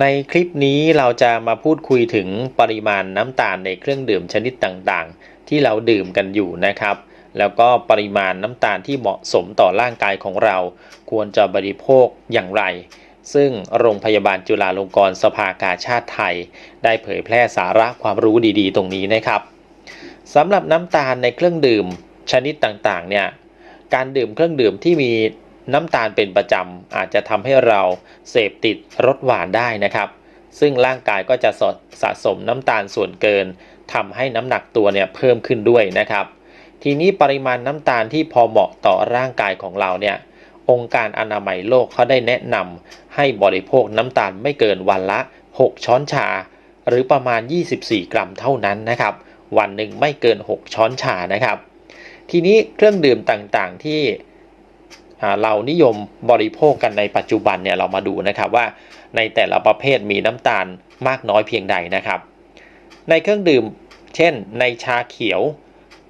ในคลิปนี้เราจะมาพูดคุยถึงปริมาณน้ำตาลในเครื่องดื่มชนิดต่างๆ ที่เราดื่มกันอยู่นะครับ แล้วก็ปริมาณน้ำตาลที่เหมาะสมต่อร่างกายของเรา ควรจะบริโภคอย่างไร ซึ่งโรงพยาบาลจุฬาลงกรณ์สภากาชาติไทย ได้เผยแพร่สาระความรู้ดีๆ ตรงนี้นะครับสำหรับน้ำตาลในเครื่องดื่มชนิดต่างๆเนี่ยการดื่มเครื่องดื่มที่มี น้ำตาลเป็นประจำอาจจะทำให้เราเสพติดรสหวานได้นะครับ ซึ่งร่างกายก็จะสดสะสมน้ำตาลส่วนเกินทำให้น้ำหนักตัวเนี่ยเพิ่มขึ้นด้วยนะครับ ทีนี้ปริมาณน้ำตาลที่พอเหมาะต่อร่างกายของเราเนี่ยองค์การอนามัยโลกเขาได้แนะนำให้บริโภคน้ำตาลไม่เกินวันละ 6 ช้อนชา หรือประมาณ 24 กรัมเท่านั้นนะครับ วันหนึ่งไม่เกิน 6 ช้อนชานะครับ ทีนี้เครื่องดื่มต่างๆที่ เรานิยมบริโภคกันในปัจจุบันเนี่ยเรามาดูนะครับว่าในแต่ละประเภทมีน้ำตาลมากน้อยเพียงใดนะครับ ในเครื่องดื่ม เช่น ในชาเขียว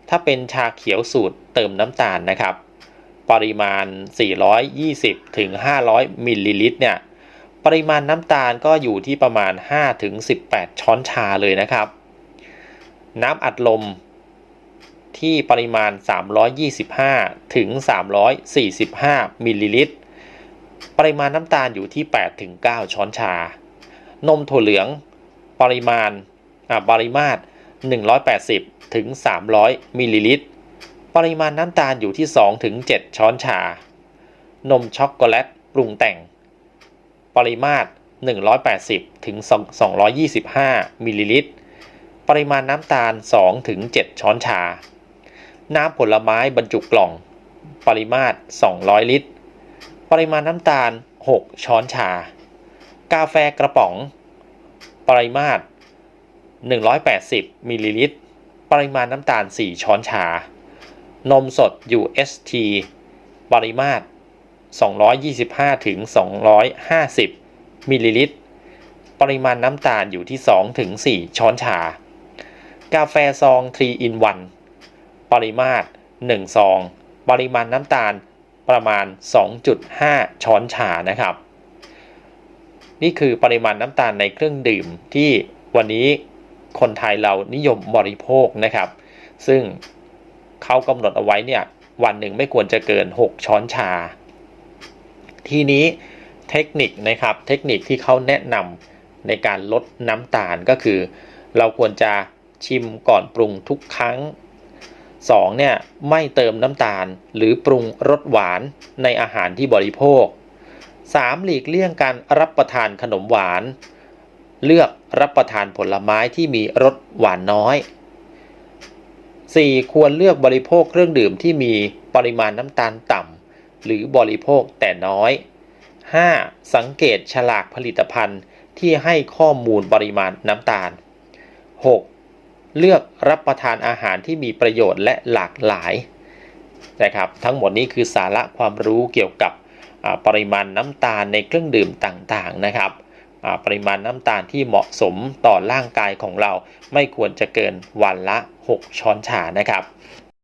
ถ้าเป็นชาเขียวสูตรเติมน้ำตาลนะครับ ปริมาณ 420ถึง500มิลลิลิตรเนี่ยปริมาณน้ำตาลก็อยู่ที่ประมาณ5ถึง18 ช้อนชาเลยนะครับ น้ำอัดลม ที่ปริมาณ 325 ถึง 345 มิลลิลิตร ปริมาณน้ำตาลอยู่ที่ 8 ถึง 9 ช้อนชา นมถั่วเหลือง ปริมาณปริมาตร 180 ถึง 300 มิลลิลิตร ปริมาณน้ำตาลอยู่ที่ 2 ถึง 7 ช้อนชา นมช็อกโกแลตปรุงแต่ง ปริมาตร 180 ถึง 225 มิลลิลิตรปริมาณน้ำตาล2ถึง7ช้อนชา น้ำผลไม้บรรจุกล่อง ปริมาตร 200 ลิตร ปริมาณน้ำตาล 6 ช้อนชา กาแฟกระป๋อง ปริมาตร 180 มิลลิลิตร ปริมาณน้ำตาล 4 ช้อนชา นมสด UST ปริมาตร 225 ถึง 250 มิลลิลิตร ปริมาณน้ำตาลอยู่ที่ 2 ถึง 4 ช้อนชา กาแฟซอง 3 in 1 ปริมาตร1ซอง ปริมาณน้ำตาลประมาณ 2.5 ช้อนชานะครับ นี่คือปริมาณน้ำตาลในเครื่องดื่มที่วันนี้คนไทยเรานิยมบริโภคนะครับ ซึ่งเขากำหนดเอาไว้เนี่ยวันหนึ่งไม่ควรจะเกิน 6 ช้อนชา ทีนี้เทคนิคนะครับเทคนิคที่เขาแนะนำในการลดน้ำตาลก็คือ เราควรจะชิมก่อนปรุงทุกครั้ง 2. เนี่ยไม่เติมน้ำตาลหรือปรุงรสหวานในอาหารที่บริโภค 3. หลีกเลี่ยงการรับประทานขนมหวาน เลือกรับประทานผลไม้ที่มีรสหวานน้อย 4. ควรเลือกบริโภคเครื่องดื่มที่มีปริมาณน้ำตาลต่ำหรือบริโภคแต่น้อย 5. สังเกตฉลากผลิตภัณฑ์ที่ให้ข้อมูลปริมาณน้ำตาล 6. เลือกรับประทานอาหารที่มีประโยชน์และหลากหลายนะครับทั้งหมดนี้คือสาระความรู้เกี่ยวกับปริมาณน้ำตาลในเครื่องดื่มต่างๆนะครับปริมาณน้ำตาลที่เหมาะสมต่อร่างกายของเรา ไม่ควรจะเกินวันละ 6 ช้อนชานะครับ